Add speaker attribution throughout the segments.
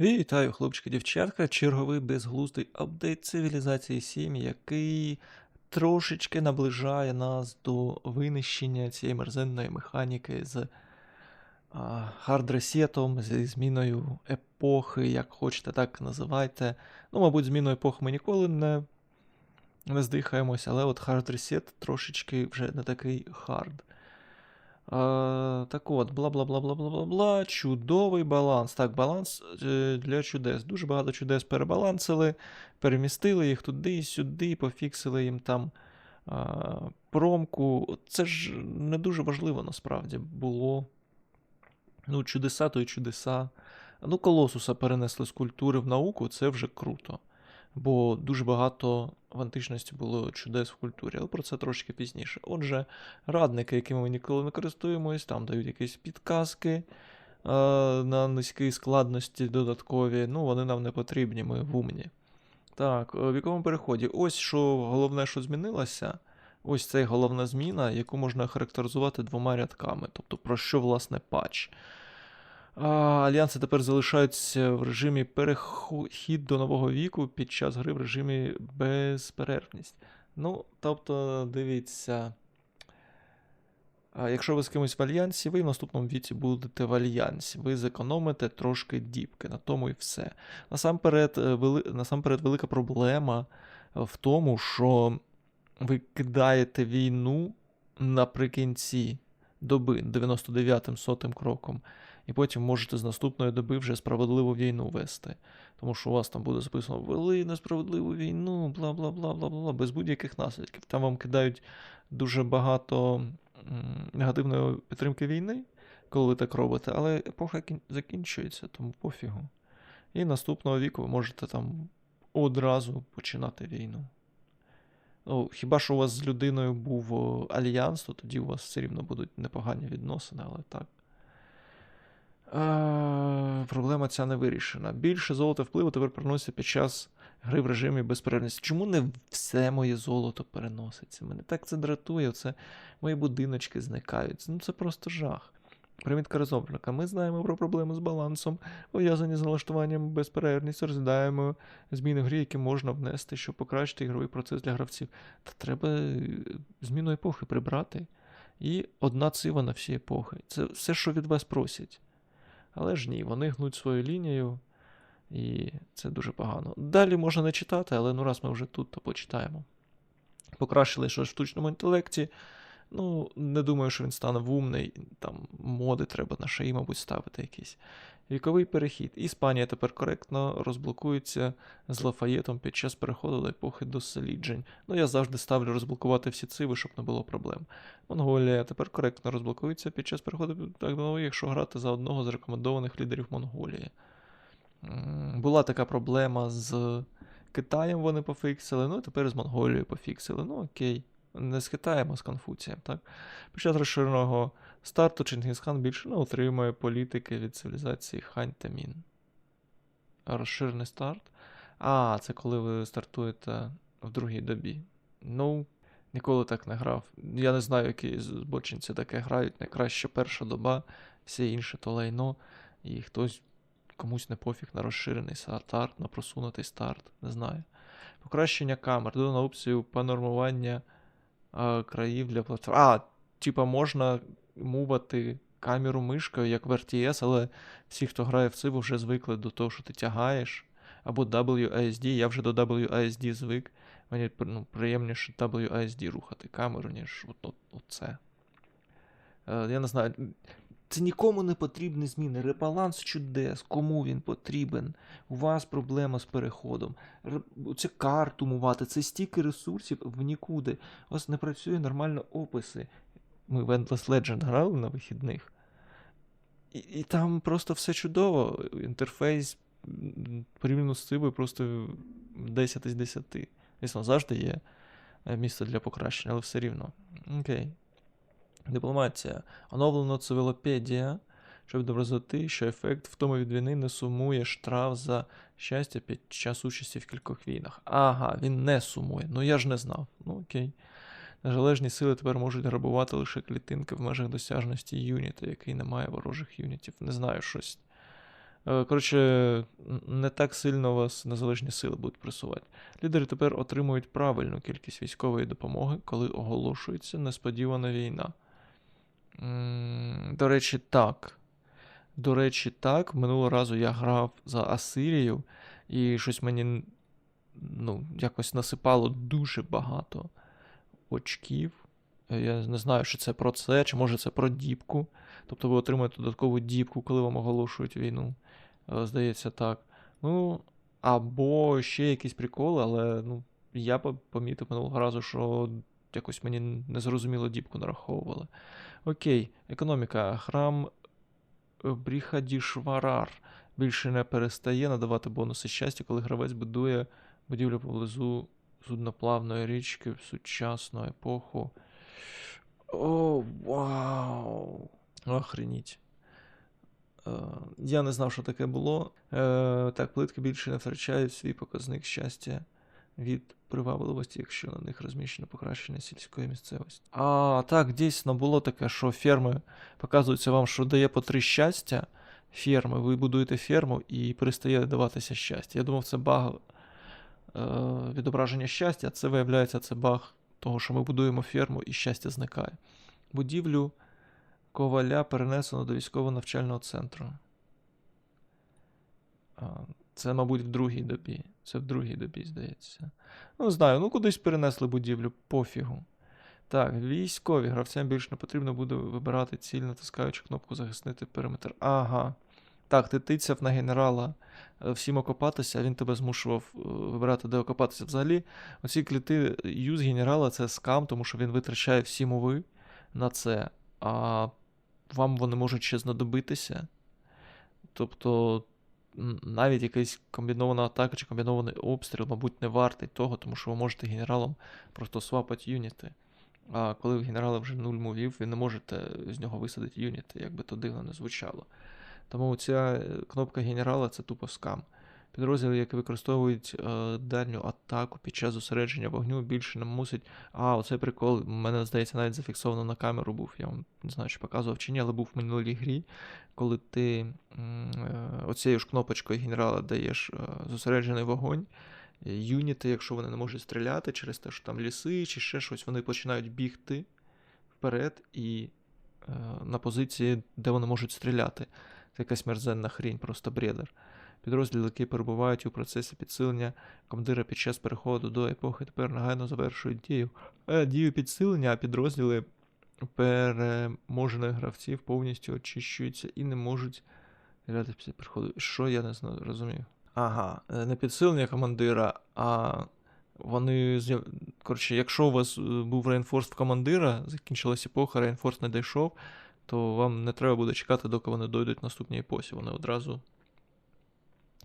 Speaker 1: Вітаю, хлопчики, дівчатка. Черговий безглуздий апдейт цивілізації 7, який трошечки наближає нас до винищення цієї мерзенної механіки з хардресетом, зі зміною епохи, як хочете, так називайте. Ну, мабуть, зміною епохи ми ніколи не, не здихаємось, але от хардресет трошечки вже не такий хард. Так от, бла бла бла бла бла бла бла. Чудовий баланс. Так, баланс е, для чудес. Дуже багато чудес перебалансили, перемістили їх туди, сюди, пофіксили їм там а, промку. Це ж не дуже важливо насправді було. Ну, чудеса то й чудеса. Ну, колосуса перенесли з культури в науку, це вже круто. Бо дуже багато в античності було чудес в культурі, але про це трошки пізніше. Отже, радники, якими ми ніколи не користуємось, там дають якісь підказки е, на низькій складності додаткові. Ну, вони нам не потрібні, ми в умні. Так, е, в якому переході? Ось що головне, що змінилося. Ось це головна зміна, яку можна характеризувати двома рядками. Тобто, про що, власне, патч. А, Альянси тепер залишаються в режимі перехід до нового віку під час гри в режимі безперервність. Ну, тобто, дивіться. А якщо ви з кимось в альянсі, ви в наступному віці будете в альянсі. Ви зекономите трошки діпки, на тому і все. Насамперед, е, вели... Насамперед велика проблема в тому, що ви кидаєте війну наприкінці доби 99-м сотим кроком, і потім можете з наступної доби вже справедливу війну вести. Тому що у вас там буде записано вели несправедливу війну, бла бла бла бла бла, без будь-яких наслідків. Там вам кидають дуже багато негативної підтримки війни, коли ви так робите, але епоха закінчується, тому пофігу. І наступного віку ви можете там одразу починати війну. Ну, хіба що у вас з людиною був альянс, то тоді у вас все рівно будуть непогані відносини, але так. Е, проблема ця не вирішена. Більше золота впливу тепер переноситься під час гри в режимі безперервності. Чому не все моє золото переноситься? Мене так це дратує, це мої будиночки зникають. Ну це просто жах. Примітка розробника. Ми знаємо про проблеми з балансом, пов'язані з налаштуванням безперервності, розглядаємо зміни в грі, які можна внести, щоб покращити ігровий процес для гравців. Та треба е, зміну епохи прибрати. І одна цива на всі епохи. Це все, що від вас просять. Але ж ні, вони гнуть свою лінію, і це дуже погано. Далі можна не читати, але ну раз ми вже тут, то почитаємо. Покращили щось в штучному інтелекті. Ну, не думаю, що він стане вумний. Там моди треба на шиї, мабуть, ставити якісь. Віковий перехід. Іспанія тепер коректно розблокується з Лафаєтом під час переходу до епохи досліджень. Ну, я завжди ставлю розблокувати всі циви, щоб не було проблем. Монголія тепер коректно розблокується під час переходу так до якщо грати за одного з рекомендованих лідерів Монголії. Була така проблема з Китаєм, вони пофіксили, ну і тепер з Монголією пофіксили. Ну окей. Не з Китаєм, а з Конфуцієм, так? Під час розширеного старту Чингісхан більше не отримує політики від цивілізації Хань та Мін. Розширений старт. А, це коли ви стартуєте в другій добі. Ну, ніколи так не грав. Я не знаю, які збочинці таке грають. Найкраще перша доба, все інше то лайно, і хтось комусь не пофіг на розширений старт, на просунутий старт, не знаю. Покращення камер, додана опцію панормування а, країв для платформ. А, типа можна мувати камеру мишкою, як в RTS, але всі, хто грає в Civ, вже звикли до того, що ти тягаєш. Або WASD, я вже до WASD звик. Мені ну, приємніше WASD рухати камеру, ніж от, от, оце. Е, я не знаю. Це нікому не потрібні зміни. Ребаланс чудес, кому він потрібен. У вас проблема з переходом. Це карту мувати, це стільки ресурсів в нікуди. У вас не працює нормально описи. Ми в Endless Legend грали на вихідних. І, і там просто все чудово. Інтерфейс порівняно з цим просто 10 із 10. Звісно, завжди є е, місце для покращення, але все рівно. Окей. Дипломатія. Оновлено цивілопедія, щоб відобразити, що ефект втоми від війни не сумує штраф за щастя під час участі в кількох війнах. Ага, він не сумує. Ну я ж не знав. Ну окей. Незалежні сили тепер можуть грабувати лише клітинки в межах досяжності юніта, який не має ворожих юнітів. Не знаю щось. Е, Коротше, не так сильно вас незалежні сили будуть пресувати. Лідери тепер отримують правильну кількість військової допомоги, коли оголошується несподівана війна. До речі, так. До речі, так. Минулого разу я грав за Асирію, і щось мені ну, якось насипало дуже багато очків. Е, Я не знаю, чи це про це, чи може це про діпку. Тобто ви отримуєте додаткову діпку, коли вам оголошують війну. Е, Здається, так. Ну, або ще якісь приколи, але ну, я по- помітив минулого разу, що якось мені незрозуміло діпку нараховували. Окей, економіка. Храм е, Бріхадішварар більше не перестає надавати бонуси щастя, коли гравець будує будівлю поблизу судноплавної річки в сучасну епоху. О, вау! Охреніть. Е, Я не знав, що таке було. Е, Так, плитки більше не втрачають свій показник щастя від привабливості, якщо на них розміщено покращення сільської місцевості. А, так, дійсно було таке, що ферми показуються вам, що дає по три щастя. Ферми, ви будуєте ферму і перестає даватися щастя. Я думав, це баг е, відображення щастя, це виявляється, це баг того, що ми будуємо ферму і щастя зникає. Будівлю коваля перенесено до військово-навчального центру. Це, мабуть, в другій добі. Це в другій добі, здається. Ну, знаю, ну кудись перенесли будівлю, пофігу. Так, військові. Гравцям більше не потрібно буде вибирати ціль, натискаючи кнопку захиснити периметр. Ага. Так, ти тицяв на генерала е, всім окопатися, а він тебе змушував е, вибирати, де окопатися. Взагалі, оці кліти юз генерала це скам, тому що він витрачає всі мови на це, а вам вони можуть ще знадобитися. Тобто, навіть якась комбінована атака чи комбінований обстріл, мабуть, не вартий того, тому що ви можете генералом просто свапати юніти. А коли в генерала вже нуль мувів, ви не можете з нього висадити юніти, як би то дивно не звучало. Тому ця е, кнопка генерала це тупо скам. Підрозділи, які використовують е, дальню атаку під час зосередження вогню, більше не мусить. А, оцей прикол, у мене, здається, навіть зафіксовано на камеру був. Я вам не знаю, чи показував чи ні, але був в минулій грі, коли ти е, оцією ж кнопочкою генерала даєш е, зосереджений вогонь. е, Юніти, якщо вони не можуть стріляти через те, що там ліси чи ще щось, вони починають бігти вперед і е, на позиції, де вони можуть стріляти. Це якась мерзенна хрінь, просто бредер. Підрозділи, які перебувають у процесі підсилення командира під час переходу до епохи, тепер негайно завершують дію. Е, дію підсилення, а підрозділи переможених гравців повністю очищуються і не можуть грати після переходу. Що я не знаю, розумію. Ага, е, не підсилення командира, а вони. Коротше, якщо у вас е, був реінфорс командира, закінчилась епоха, реінфорс не дійшов, то вам не треба буде чекати, доки вони дойдуть в наступній епосі. Вони одразу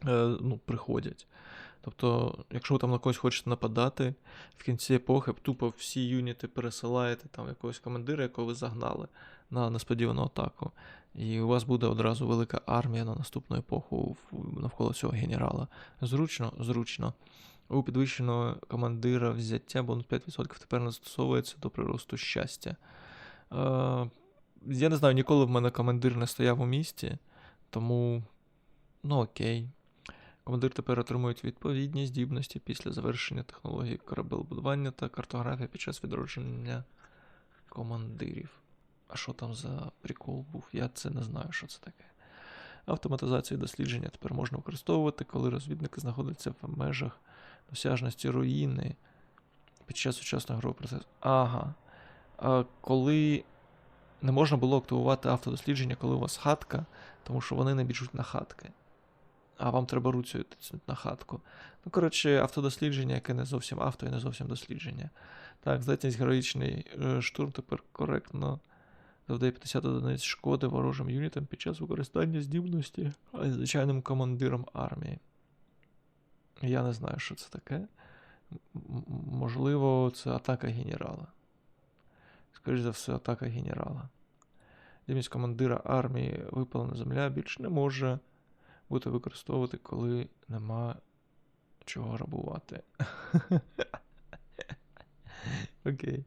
Speaker 1: е, ну, приходять. Тобто, якщо ви там на когось хочете нападати, в кінці епохи тупо всі юніти пересилаєте там якогось командира, якого ви загнали на несподівану атаку. І у вас буде одразу велика армія на наступну епоху навколо цього генерала. Зручно, зручно. У підвищеного командира взяття бонус 5% тепер не застосовується до приросту щастя. Е, я не знаю, ніколи в мене командир не стояв у місті, тому ну окей. Командир тепер отримують відповідні здібності після завершення технології корабелебудування та картографії під час відродження командирів. А що там за прикол був? Я це не знаю, що це таке. Автоматизацію дослідження тепер можна використовувати, коли розвідники знаходяться в межах досяжності руїни під час сучасного ігрового процесу. Ага. А коли не можна було активувати автодослідження, коли у вас хатка, тому що вони не біжуть на хатки. А вам треба руцею на хатку. Ну, коротше, автодослідження, яке не зовсім авто і не зовсім дослідження. Так, здатність героїчний е, штурм тепер коректно завдає 50 одиниць шкоди ворожим юнітам під час використання здібності звичайним командиром армії. Я не знаю, що це таке. Можливо, це атака генерала. Скоріше за все, атака генерала. Здібність командира армії випалена земля більше не може бути використовувати, коли нема чого грабувати. Окей.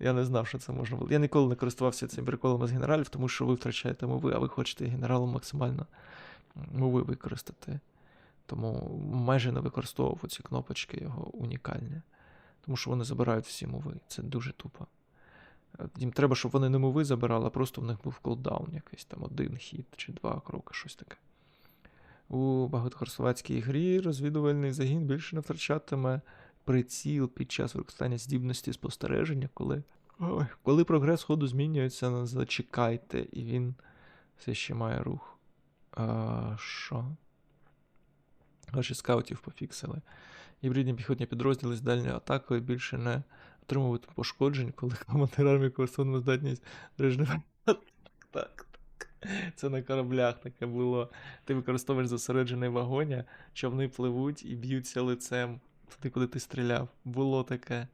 Speaker 1: Я не знав, що це можна було. Я ніколи не користувався цим приколом з генералів, тому що ви втрачаєте мови, а ви хочете генералом максимально мови використати. Тому майже не використовував ці кнопочки його унікальні. Тому що вони забирають всі мови. Це дуже тупо. Е, Їм треба, щоб вони не мови забирали, а просто в них був колдаун якийсь там один хід чи два кроки, щось таке. У багатокористувацькій грі розвідувальний загін більше не втрачатиме приціл під час використання здібності спостереження, коли, ой, коли прогрес ходу змінюється, зачекайте, і він все ще має рух. А, Що? Ваші скаутів пофіксили. Гібридні піхотні підрозділи з дальньою атакою більше не отримують пошкоджень, коли командир армії користує здатність режиму. Так. Це на кораблях таке було. Ти використовуєш зосереджений вагоня, човни пливуть і б'ються лицем туди, куди ти стріляв. Було таке.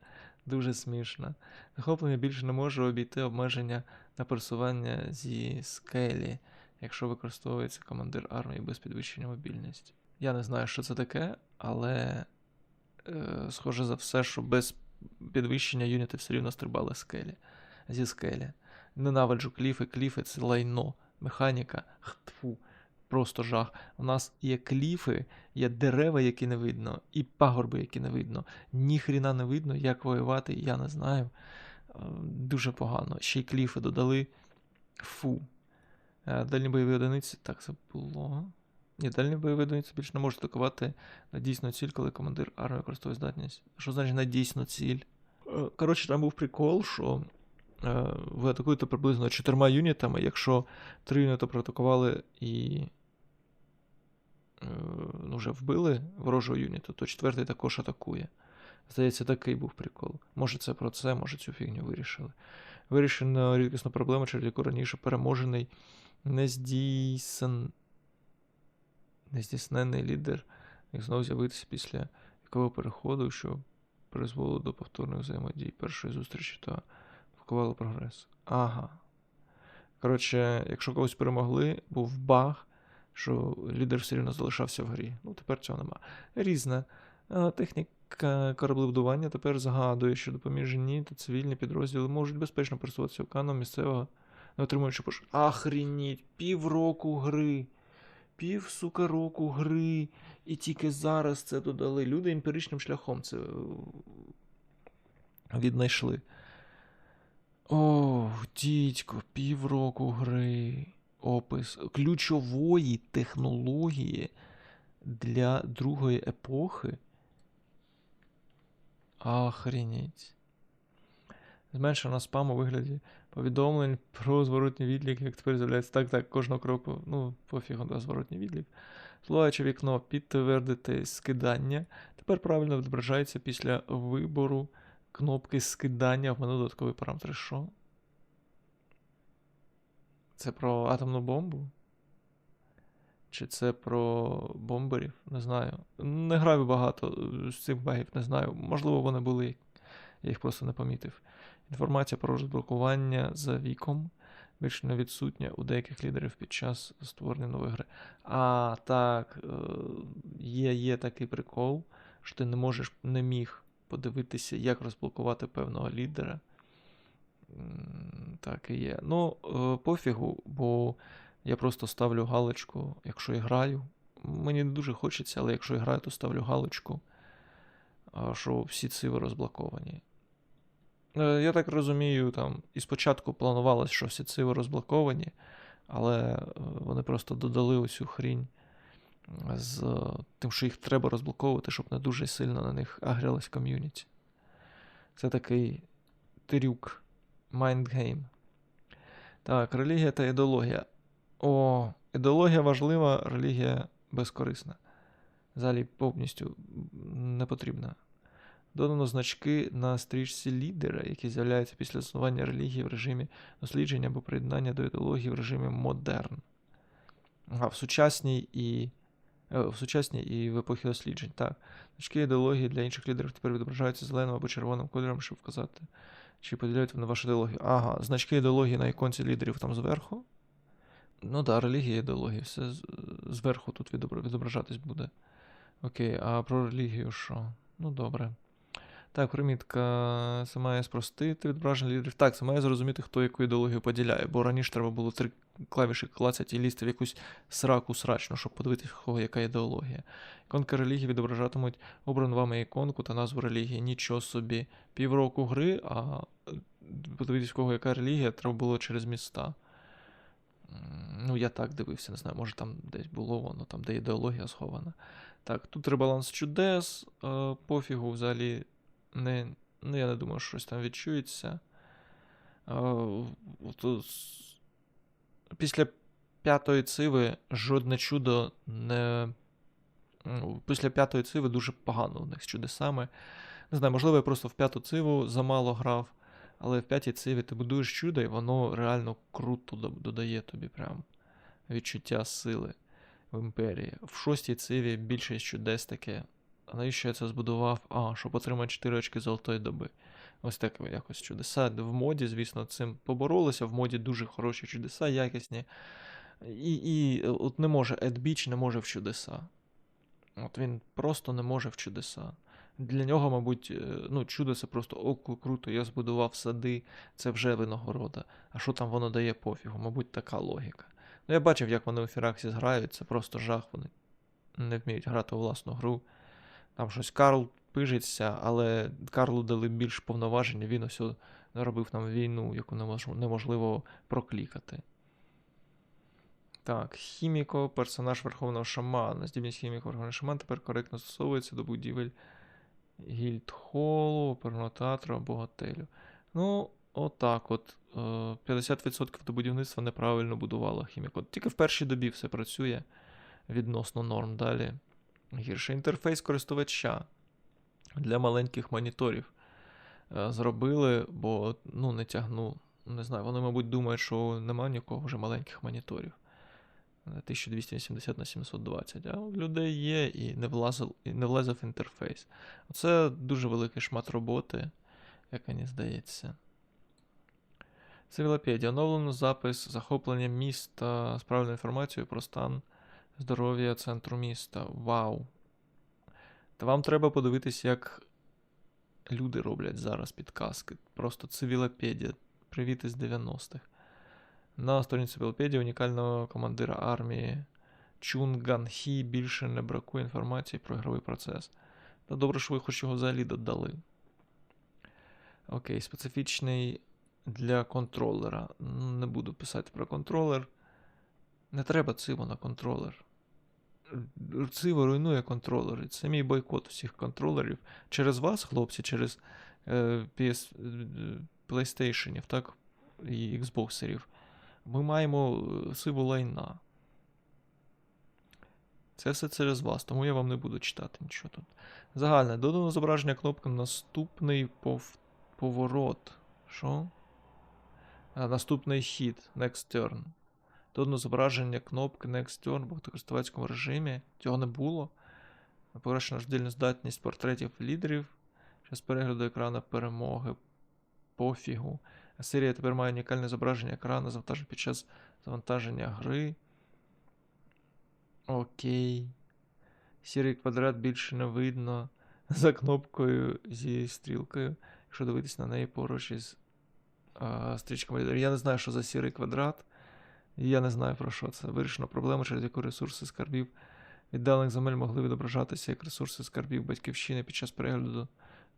Speaker 1: Дуже смішно. Захоплення більше не може обійти обмеження на пересування зі скелі, якщо використовується командир армії без підвищення мобільності. Я не знаю, що це таке, але е, схоже за все, що без підвищення юніти все рівно стрибали скелі. Зі скелі. Ненавиджу кліфи, кліфи це лайно, механіка, хтфу, просто жах. У нас є кліфи, є дерева, які не видно, і пагорби, які не видно. Ніхріна не видно, як воювати, я не знаю. Е, Дуже погано. Ще й кліфи додали. Фу. Е, Дальні бойові одиниці. Так, це було. Ні, дальні бойові одиниці більше не можуть атакувати на дійсну ціль, коли командир армії використовує здатність. Що значить на дійсну ціль? Е, Коротше, там був прикол, що е, ви атакуєте приблизно чотирма юнітами, якщо три юніти проатакували і е, ну, вже вбили ворожого юніту, то четвертий також атакує. Здається, такий був прикол. Може, це про це, може цю фігню вирішили. Вирішено рідкісну проблему, через яку раніше переможений не нездійсен... нездійснений лідер міг знову з'явитися після якого переходу, що призвело до повторної взаємодії першої зустрічі та блокувало прогрес. Ага. Коротше, якщо когось перемогли, був баг, що лідер все рівно залишався в грі. Ну, тепер цього нема. Різне. Е, Техніка кораблебудування тепер згадує, що допоміжні та цивільні підрозділи можуть безпечно пересуватися океаном місцевого, не отримуючи пош... Ахреніть, півроку гри. Пів, сука, року гри. І тільки зараз це додали. Люди емпіричним шляхом це е, віднайшли. О, дідько, півроку гри. Опис ключової технології для другої епохи. Охренеть. Зменшено спам у вигляді повідомлень про зворотній відлік, як тепер з'являється. Так, так, кожного кроку. Ну, пофігу, да, зворотній відлік. Слояче вікно підтвердити скидання. Тепер правильно відображається після вибору кнопки скидання в мене додаткові параметри. Що? Це про атомну бомбу? Чи це про бомберів? Не знаю. Не граю багато з цих багів, не знаю. Можливо, вони були. Я їх просто не помітив. Інформація про розблокування за віком більше не відсутня у деяких лідерів під час створення нової гри. А, так, е, є, є такий прикол, що ти не можеш, не міг подивитися, як розблокувати певного лідера. Так і є. Ну, е, пофігу, бо я просто ставлю галочку, якщо я граю. Мені не дуже хочеться, але якщо я граю, то ставлю галочку, що всі циви розблоковані. Е, Я так розумію, там і спочатку планувалось, що всі циви розблоковані, але е, вони просто додали оцю хрінь з е, тим, що їх треба розблоковувати, щоб не дуже сильно на них агрілась ком'юніті. Це такий трюк, майндгейм. Так, релігія та ідеологія. О, ідеологія важлива, релігія безкорисна. Взагалі повністю не потрібна. Додано значки на стрічці лідера, які з'являються після заснування релігії в режимі дослідження або приєднання до ідеології в режимі модерн. Ага, в сучасній і е, в сучасній і в епохі досліджень. Так. Значки ідеології для інших лідерів тепер відображаються зеленим або червоним кольором, щоб вказати, чи поділяють вони вашу ідеологію. Ага, значки ідеології на іконці лідерів там зверху. Ну так, да, релігія, ідеологія, все зверху тут відображатись буде. Окей, а про релігію що? Ну добре. Так, примітка. Це має спростити відображення лідерів. Так, це має зрозуміти, хто яку ідеологію поділяє, бо раніше треба було три клавіші клацати і лізти в якусь сраку срачну, щоб подивитися, кого яка ідеологія. Іконки релігії відображатимуть обрану вами іконку та назву релігії. Нічого собі. Півроку гри, а е, подивитись, кого яка релігія, треба було через міста. Ну, я так дивився, не знаю, може там десь було воно, там, де ідеологія схована. Так, тут ребаланс чудес, е, пофігу взагалі не, ну, я не думаю, що щось там відчується. Е, після п'ятої циви жодне чудо не. ну, Після п'ятої циви дуже погано у них з чудесами. Не знаю, можливо, я просто в п'яту циву замало грав, але в п'ятій циві ти будуєш чудо, і воно реально круто додає тобі прям відчуття сили в імперії. В шостій циві більшість чудес таке. Навіщо я це збудував? А, щоб отримати 4 очки золотої доби. Ось так якось чудеса. В моді, звісно, цим поборолися. В моді дуже хороші чудеса, якісні. І, і от не може, Ед Біч не може в чудеса. От він просто не може в чудеса. Для нього, мабуть, е, ну, чудо це просто око круто, я збудував сади, це вже винагорода. А що там воно дає пофігу? Мабуть, така логіка. Ну, я бачив, як вони у Фіраксі грають, це просто жах, вони не вміють грати у власну гру. Там щось Карл пижиться, але Карлу дали більш повноваження, він ось робив нам війну, яку неможливо проклікати. Так, Хіміко, персонаж Верховного Шамана. Здібність Хіміко Верховний Шаман тепер коректно застосовується до будівель гільдхолу, оперного театру або готелю. Ну, отак от. е, 50% до будівництва неправильно будувала Хіміко. Тільки в першій добі все працює відносно норм. Далі гірше. Інтерфейс користувача для маленьких моніторів е, зробили, бо ну, не тягну. Не знаю, вони, мабуть, думають, що немає нікого вже маленьких моніторів. Е, 1280 на 720, а у людей є і не влазив, і не влазив інтерфейс. Це дуже великий шмат роботи, як мені здається. Цивілопедія. Оновлено запис захоплення міста з правильною інформацією про стан здоров'я центру міста. Вау. Та вам треба подивитись, як люди роблять зараз підказки. Просто цивілопедія. Привіт із 90-х. На сторінці цивілопедії унікального командира армії Чунган Хі більше не бракує інформації про ігровий процес. Та добре, що ви хоч його взагалі додали. Окей, специфічний для контролера. Не буду писати про контролер. Не треба циво на контролер. Циво руйнує контролери. Це мій бойкот усіх контролерів. Через вас, хлопці, через е, PS, е, PlayStation, так? І Xboxерів. Ми маємо е, сиву лайна. Це все через вас, тому я вам не буду читати нічого тут. Загальне. Додано зображення кнопки наступний пов... поворот. Що? Наступний хід. Next turn. Додано зображення кнопки Next Turn в багатокористувацькому режимі. Цього не було. Покращена роздільна здатність портретів лідерів. Час перегляду екрана перемоги. Пофігу. Серія тепер має унікальне зображення екрану завантаження під час завантаження гри. Окей. Сірий квадрат більше не видно. За кнопкою зі стрілкою. Якщо дивитись на неї поруч із а, стрічками лідерів. Я не знаю, що за сірий квадрат. Я не знаю про що це. Вирішено проблему, через яку ресурси скарбів віддалених земель могли відображатися як ресурси скарбів батьківщини під час перегляду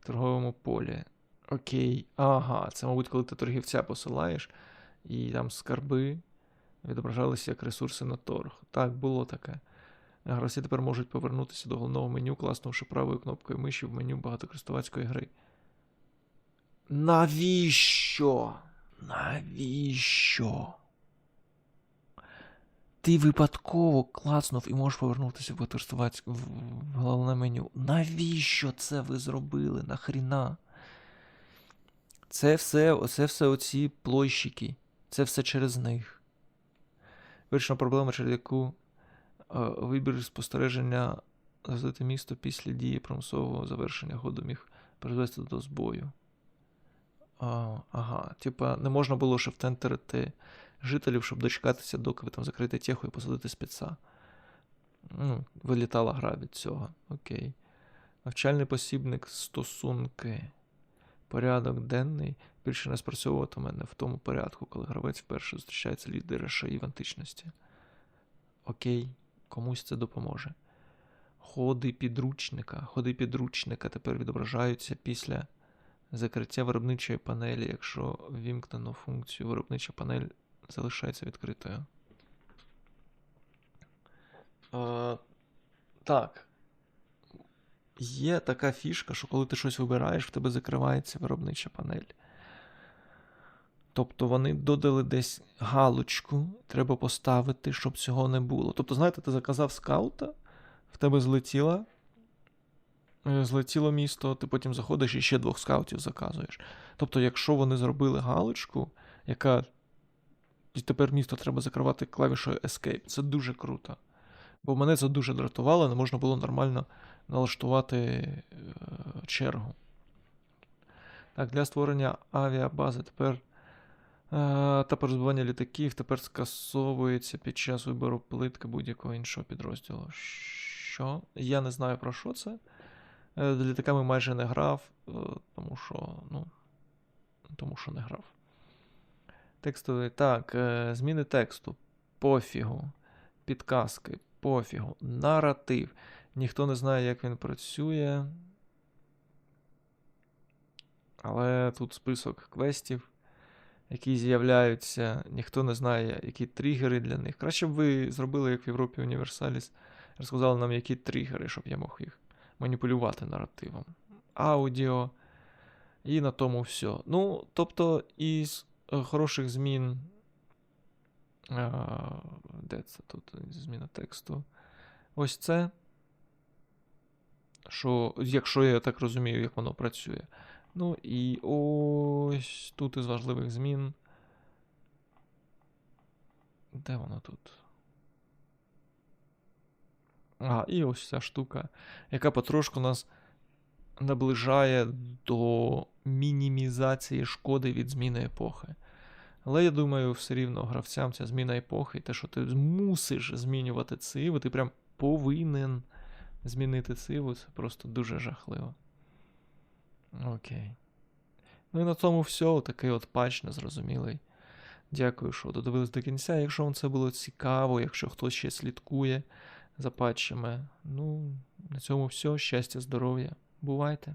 Speaker 1: в торговому полі. Окей. Ага, це, мабуть, коли ти торгівця посилаєш, і там скарби відображалися як ресурси на торг. Так, було таке. Гравці тепер можуть повернутися до головного меню, класнувши правою кнопкою миші в меню багатокористувацької гри. Навіщо? Навіщо? Ти випадково класнув і можеш повернутися в в, головне меню. Навіщо це ви зробили? Нахріна? Це все, це все оці плойщики. Це все через них. Вирішена проблема, через яку е, вибір спостереження розвити місто після дії примусового завершення ходу міг призвести до збою. А, ага, типа, не можна було ще втентерити жителів, щоб дочекатися, доки ви там закрите теху і посадити спеца. Ну, вилітала гра від цього. Окей. Навчальний посібник стосунки. порядок денний більше не спрацьовуватиме не в тому порядку, коли гравець вперше зустрічається лідери шаї в античності. Окей, комусь це допоможе. Ходи підручника. Ходи підручника тепер відображаються після закриття виробничої панелі, якщо вімкнено функцію виробнича панель залишається відкритою. Е, так. Є така фішка, що коли ти щось вибираєш, в тебе закривається виробнича панель. Тобто вони додали десь галочку, треба поставити, щоб цього не було. Тобто, знаєте, ти заказав скаута, в тебе злетіла, е, злетіло місто, ти потім заходиш і ще двох скаутів заказуєш. Тобто, якщо вони зробили галочку, яка і тепер місто треба закривати клавішою Escape, це дуже круто. Бо мене це дуже дратувало, не можна було нормально налаштувати е, чергу. Так, для створення авіабази тепер е, та перезбування літаків тепер скасовується під час вибору плитки будь-якого іншого підрозділу. Що? Я не знаю про що це. Е, літаками майже не грав, тому що, ну, тому що не грав. Текстовий. Так, е, зміни тексту. Пофігу. Підказки. Пофігу. Наратив. Ніхто не знає, як він працює. Але тут список квестів, які з'являються. Ніхто не знає, які тригери для них. Краще б ви зробили, як в Європі Універсаліс. Розказали нам, які тригери, щоб я мог їх маніпулювати наративом. Аудіо. І на тому все. Ну, тобто, із хороших змін. Де це тут зміна тексту? Ось це. Що, якщо я так розумію, як воно працює. Ну і ось тут із важливих змін. Де воно тут? А, і ось ця штука, яка потрошку нас наближає до мінімізації шкоди від зміни епохи. Але я думаю, все рівно гравцям ця зміна епохи, те, що ти мусиш змінювати циву, ти прям повинен змінити циву, це просто дуже жахливо. Окей. Ну і на тому все. Такий от патч незрозумілий. Дякую, що додивились до кінця. Якщо вам це було цікаво, якщо хтось ще слідкує за патчами, ну, на цьому все. Щастя, здоров'я. Бувайте!